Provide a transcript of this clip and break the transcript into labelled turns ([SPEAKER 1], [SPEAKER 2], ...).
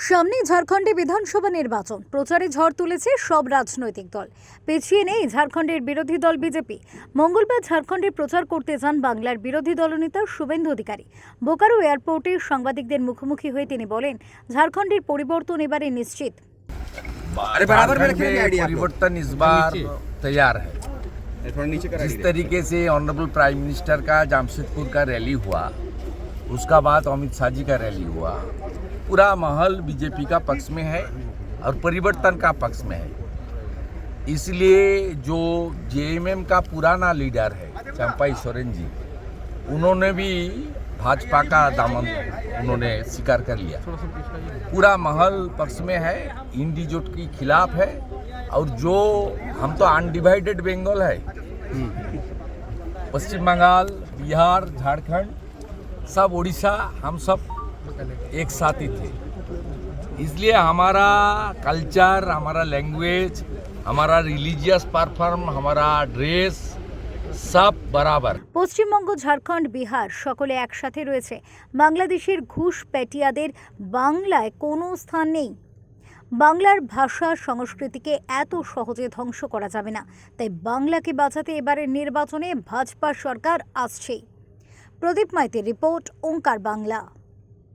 [SPEAKER 1] সামনে ঝাড়খণ্ডে বিধানসভা নির্বাচন প্রচারে ঝড় তুলেছে সব রাজনৈতিক দল পেছিয়ে নেই ঝাড়খণ্ডের বিরোধী দল বিজেপি মঙ্গলবার ঝাড়খণ্ডে প্রচার করতে যান বাংলার বিরোধী দলনেতা শুভেন্দু অধিকারী বোকারো এয়ারপোর্টে সাংবাদিকদের মুখোমুখি হয়ে তিনি বলেন ঝাড়খণ্ডের পরিবর্তন এবারে নিশ্চিত
[SPEAKER 2] अरे बराबर में
[SPEAKER 3] झारखंड
[SPEAKER 2] रखेंगे
[SPEAKER 3] में
[SPEAKER 2] आइडिया आप लोग।
[SPEAKER 3] परिवर्तन इस बार तैयार है
[SPEAKER 2] ये थोड़ा नीचे कर
[SPEAKER 3] जिस तरीके से ऑनरेबल प्राइम मिनिस्टर का जामशेदपुर का रैली हुआ उसका बाद अमित शाह जी का रैली हुआ। पूरा माहौल बीजेपी का पक्ष में है और परिवर्तन का पक्ष में है। इसलिए जो जेएमएम का पुराना लीडर है चंपाई सोरेन जी उन्होंने भी भाजपा का दामन उन्होंने स्वीकार कर लिया। पूरा माहौल पक्ष में है इंडिजोट के खिलाफ है और जो हम तो अनडिवाइडेड बंगाल है। पश्चिम बंगाल बिहार झारखंड सब उड़ीसा हम सब एक साथ ही थे इसलिए हमारा कल्चर हमारा लैंग्वेज हमारा रिलीजियस परफॉर्म हमारा ड्रेस सब बराबर
[SPEAKER 1] পশ্চিমবঙ্গ ঝাড়খণ্ড বিহার সকলে একসাথে রয়েছে বাংলাদেশের ঘুষ পেটিয়াদের বাংলায় কোনো স্থান নেই বাংলার ভাষা সংস্কৃতিকে এত সহজে ধ্বংস করা যাবে না তাই বাংলাকে বাঁচাতে এবারের নির্বাচনে ভাজপা সরকার আসছেই প্রদীপ মাইতির রিপোর্ট ওঙ্কার বাংলা।